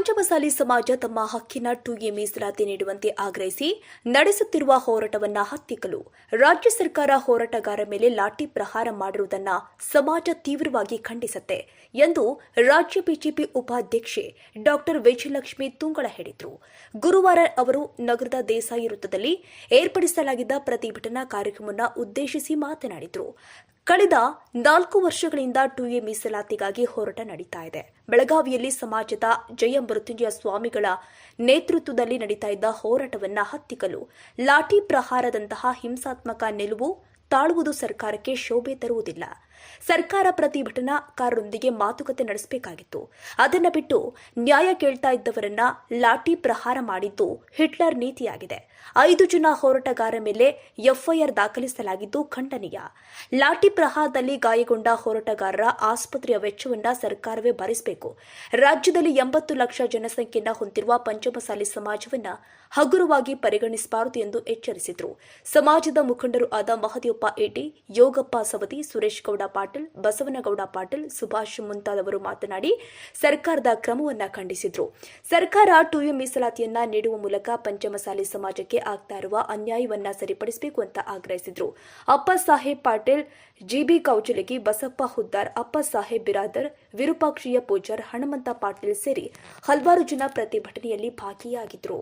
ಪಂಚಮಸಾಲಿ ಸಮಾಜ ತಮ್ಮ ಹಕ್ಕಿನ ಟು ಮೀಸಲಾತಿ ನೀಡುವಂತೆ ಆಗ್ರಹಿಸಿ ನಡೆಸುತ್ತಿರುವ ಹೋರಾಟವನ್ನ ಹತ್ತಿಕ್ಕಲು ರಾಜ್ಯ ಸರ್ಕಾರ ಹೋರಾಟಗಾರ ಮೇಲೆ ಲಾಠಿ ಪ್ರಹಾರ ಮಾಡಿರುವುದನ್ನ ಸಮಾಜ ತೀವ್ರವಾಗಿ ಖಂಡಿಸುತ್ತೆ ಎಂದು ರಾಜ್ಯ ಬಿಜೆಪಿ ಉಪಾಧ್ಯಕ್ಷೆ ಡಾಕ್ಟರ್ ವಿಜಯಲಕ್ಷ್ಮಿ ತುಂಗಳ ಹೇಳಿದರು. ಗುರುವಾರ ಅವರು ನಗರದ ದೇಸಾಯಿ ವೃತ್ತದಲ್ಲಿ ಏರ್ಪಡಿಸಲಾಗಿದ್ದ ಪ್ರತಿಭಟನಾ ಕಾರ್ಯಕ್ರಮವನ್ನು ಉದ್ದೇಶಿಸಿ ಮಾತನಾಡಿದರು. ಕಳೆದ ನಾಲ್ಕು ವರ್ಷಗಳಿಂದ ಟು ಎ ಮೀಸಲಾತಿಗಾಗಿ ಹೋರಾಟ ನಡೀತಾ ಇದೆ. ಬೆಳಗಾವಿಯಲ್ಲಿ ಸಮಾಜದ ಜಯ ಮೃತ್ಯುಂಜಯ ಸ್ವಾಮಿಗಳ ನೇತೃತ್ವದಲ್ಲಿ ನಡೀತಾ ಇದ್ದ ಹೋರಾಟವನ್ನು ಹತ್ತಿಕ್ಕಲು ಲಾಠಿ ಪ್ರಹಾರದಂತಹ ಹಿಂಸಾತ್ಮಕ ನಿಲುವು ತಾಳುವುದು ಸರ್ಕಾರಕ್ಕೆ ಶೋಭೆ ತರುವುದಿಲ್ಲ. ಸರ್ಕಾರ ಪ್ರತಿಭಟನಾಕಾರರೊಂದಿಗೆ ಮಾತುಕತೆ ನಡೆಸಬೇಕಾಗಿತ್ತು. ಅದನ್ನ ಬಿಟ್ಟು ನ್ಯಾಯ ಕೇಳ್ತಾ ಇದ್ದವರನ್ನ ಲಾಠಿ ಪ್ರಹಾರ ಮಾಡಿದ್ದು ಹಿಟ್ಲರ್ ನೀತಿಯಾಗಿದೆ. ಐದು ಜನ ಹೋರಾಟಗಾರ ಮೇಲೆ ಎಫ್ಐಆರ್ ದಾಖಲಿಸಲಾಗಿದ್ದು ಖಂಡನೀಯ. ಲಾಠಿ ಪ್ರಹಾರದಲ್ಲಿ ಗಾಯಗೊಂಡ ಹೋರಾಟಗಾರರ ಆಸ್ಪತ್ರೆಯ ವೆಚ್ಚವನ್ನ ಸರ್ಕಾರವೇ ಭರಿಸಬೇಕು. ರಾಜ್ಯದಲ್ಲಿ ಎಂಬತ್ತು ಲಕ್ಷ ಜನಸಂಖ್ಯೆಯನ್ನ ಹೊಂದಿರುವ ಪಂಚಮಸಾಲಿ ಸಮಾಜವನ್ನ ಹಗುರವಾಗಿ ಪರಿಗಣಿಸಬಾರದು ಎಂದು ಎಚ್ಚರಿಸಿದರು. ಸಮಾಜದ ಮುಖಂಡರು ಆದ ಮಹದೇವಪ್ಪ ಏಟಿ ಯೋಗಪ್ಪ ಸವದಿ, ಸುರೇಶ್ ಗೌಡ ಪಾಟೀಲ್, ಬಸವನಗೌಡ ಪಾಟೀಲ್, ಸುಭಾಷ್ ಮುಂತಾದವರು ಮಾತನಾಡಿ ಸರ್ಕಾರದ ಕ್ರಮವನ್ನು ಖಂಡಿಸಿದರು. ಸರ್ಕಾರ ಟೂಯು ಮೀಸಲಾತಿಯನ್ನ ನೀಡುವ ಮೂಲಕ ಪಂಚಮಸಾಲಿ ಸಮಾಜಕ್ಕೆ ಆಗ್ತಾ ಇರುವ ಅನ್ಯಾಯವನ್ನ ಸರಿಪಡಿಸಬೇಕು ಅಂತ ಆಗ್ರಹಿಸಿದರು. ಅಪ್ಪ ಸಾಹೇಬ್ ಪಾಟೀಲ್ ಜಿಬಿ ಕೌಚಲಗಿ, ಬಸಪ್ಪ ಹುದ್ದಾರ್ ಅಪ್ಪ ಸಾಹೇಬ್ ಬಿರಾದರ್, ವಿರೂಪಾಕ್ಷಿಯ ಪೂಜಾರ್ ಹನುಮಂತ ಪಾಟೀಲ್ ಸೇರಿ ಹಲವಾರು ಜನ ಪ್ರತಿಭಟನೆಯಲ್ಲಿ ಭಾಗಿಯಾಗಿದ್ದರು